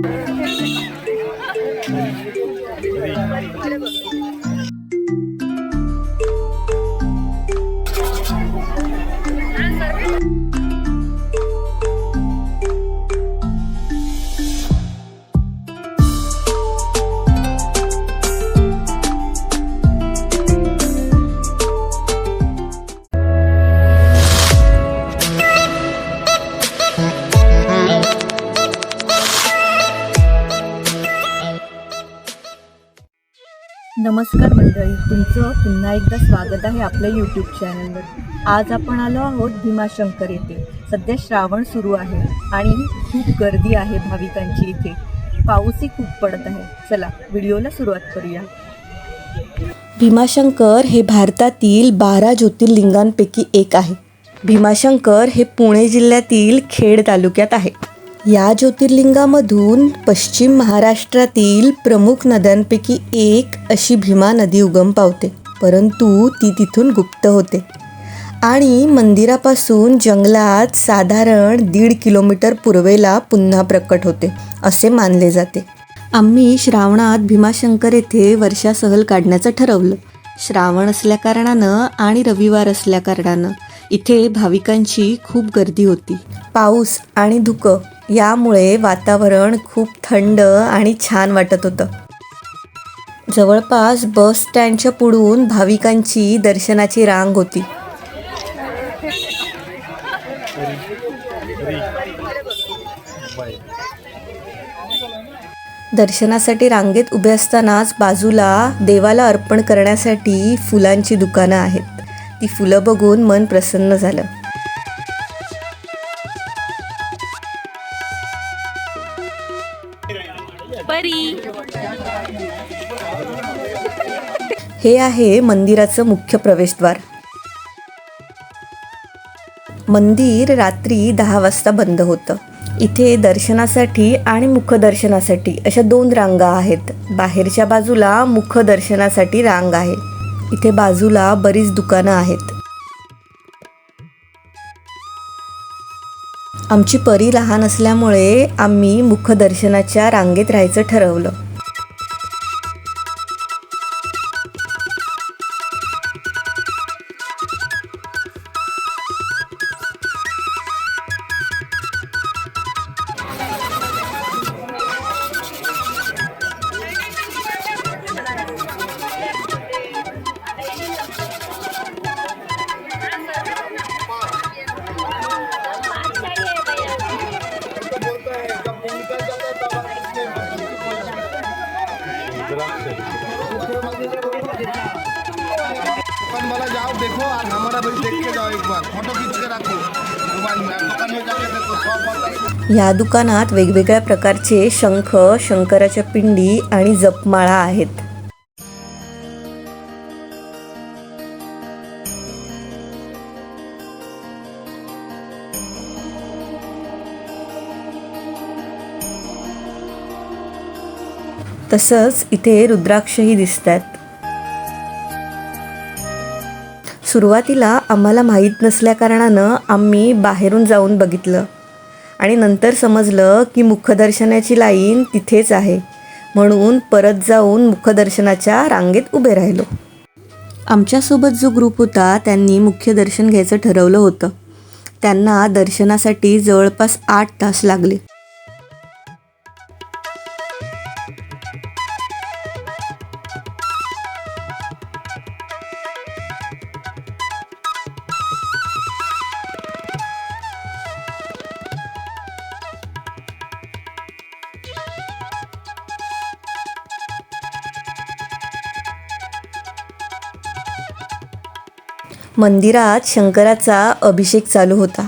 Thank you. नमस्कार मंडळी तुमचं पुन्हा एकदा स्वागत आहे आपल्या यूट्यूब चॅनलवर आज आपण आलो आहोत भीमाशंकर येथे. सध्या श्रावण सुरू आहे आणि खूप गर्दी आहे भाविकांची इथे. पाऊसही खूप पडत आहे. चला व्हिडिओला सुरुवात करूया. भीमाशंकर हे भारतातील बारा ज्योतिर्लिंगांपैकी एक आहे. भीमाशंकर हे पुणे जिल्ह्यातील खेड तालुक्यात आहे. या ज्योतिर्लिंगामधून पश्चिम महाराष्ट्रातील प्रमुख नद्यांपैकी एक अशी भीमा नदी उगम पावते. परंतु ती तिथून गुप्त होते. आणि मंदिरापासून जंगलात साधारण दीड किलोमीटर पूर्वेला पुन्हा प्रकट होते असे मानले जाते. आम्ही श्रावणात भीमाशंकर येथे वर्षा सहल काढण्याचं ठरवलं. श्रावण असल्याकारणानं आणि रविवार असल्याकारणानं इथे भाविकांची खूप गर्दी होती. पाऊस आणि धुकं यामुळे वातावरण खूप थंड आणि छान वाटत होतं. जवळपास बस स्टँडच्या पुढून भाविकांची दर्शनाची रांग होती. दर्शनासाठी रांगेत उभे असतानाच बाजूला देवाला अर्पण करण्यासाठी फुलांची दुकानं आहेत. ती फुलं बघून मन प्रसन्न झालं. परी. हे आहे मंदिराचं मुख्य प्रवेशद्वार. मंदिर रात्री दहा वाजता बंद होतं. इथे दर्शनासाठी आणि मुखदर्शनासाठी अशा दोन रांगा आहेत. बाहेरच्या बाजूला मुखदर्शनासाठी रांग आहे. इथे बाजूला बरीच दुकानं आहेत. आमची परी लहान असल्यामुळे आम्ही मुखदर्शनाच्या रांगेत राहायचं ठरवलं. देखो और हमारा भी देख के जाओ एक बार। फोटो खींच के रखो। या दुकानात वेगवेगळ्या प्रकारचे शंख शंकराच्या पिंडी आणि जपमाळा आहेत. तसंच इथे रुद्राक्षही दिसतात सुरुवातीला आम्हाला माहीत नसल्याकारणानं आम्ही बाहेरून जाऊन बघितलं. आणि नंतर समजलं की मुखदर्शनाची लाईन तिथेच आहे. म्हणून परत जाऊन मुखदर्शनाच्या रांगेत उभे राहिलो. आमच्यासोबत जो ग्रुप होता त्यांनी मुख्य दर्शन घ्यायचं ठरवलं होतं. त्यांना दर्शनासाठी जवळपास आठ तास लागले. मंदिरात शंकराचा अभिषेक चालू होता.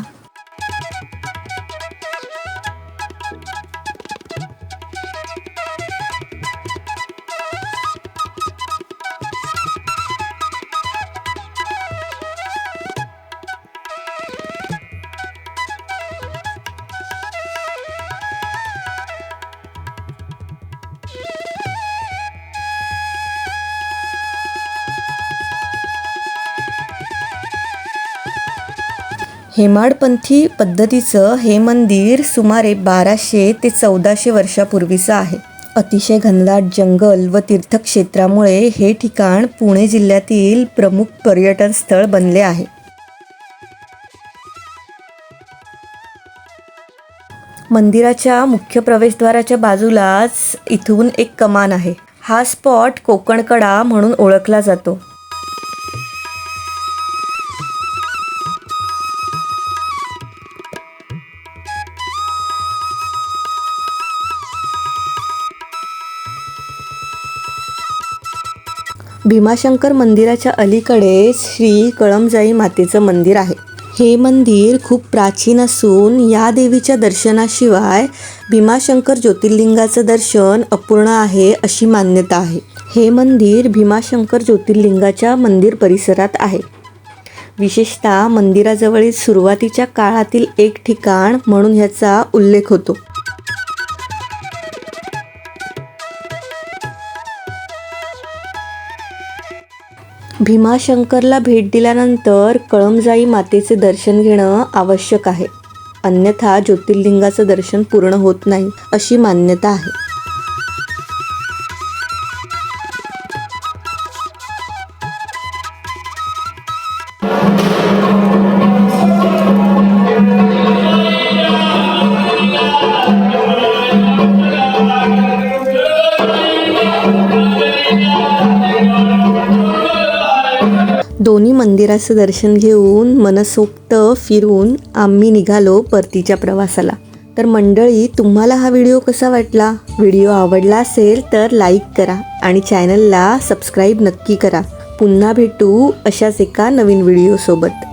हेमाडपंथी पद्धतीचं हे मंदिर सुमारे बाराशे ते चौदाशे वर्षापूर्वीचं आहे. अतिशय घनदाट जंगल व तीर्थक्षेत्रामुळे हे ठिकाण पुणे जिल्ह्यातील प्रमुख पर्यटन स्थळ बनले आहे. मंदिराच्या मुख्य प्रवेशद्वाराच्या बाजूलाच इथून एक कमान आहे. हा स्पॉट कोकणकडा म्हणून ओळखला जातो. भीमाशंकर मंदिराच्या अलीकडे श्री कळमजाई मातेचं मंदिर आहे. हे मंदिर खूप प्राचीन असून या देवीच्या दर्शनाशिवाय भीमाशंकर ज्योतिर्लिंगाचं दर्शन अपूर्ण आहे अशी मान्यता आहे. हे मंदिर भीमाशंकर ज्योतिर्लिंगाच्या मंदिर परिसरात आहे. विशेषतः मंदिराजवळील सुरुवातीच्या काळातील एक ठिकाण म्हणून ह्याचा उल्लेख होतो. भीमाशंकरला भेट दिल्यानंतर कळमजाई मातेचे दर्शन घेणं आवश्यक आहे. अन्यथा ज्योतिर्लिंगाचं दर्शन पूर्ण होत नाही अशी मान्यता आहे. दोन्ही मंदिराचं दर्शन घेऊन मनसोक्त फिरून आम्ही निघालो परतीच्या प्रवासाला. तर मंडळी तुम्हाला हा व्हिडिओ कसा वाटला? व्हिडिओ आवडला असेल तर लाईक करा आणि चॅनलला सबस्क्राईब नक्की करा. पुन्हा भेटू अशाच एका नवीन व्हिडिओसोबत.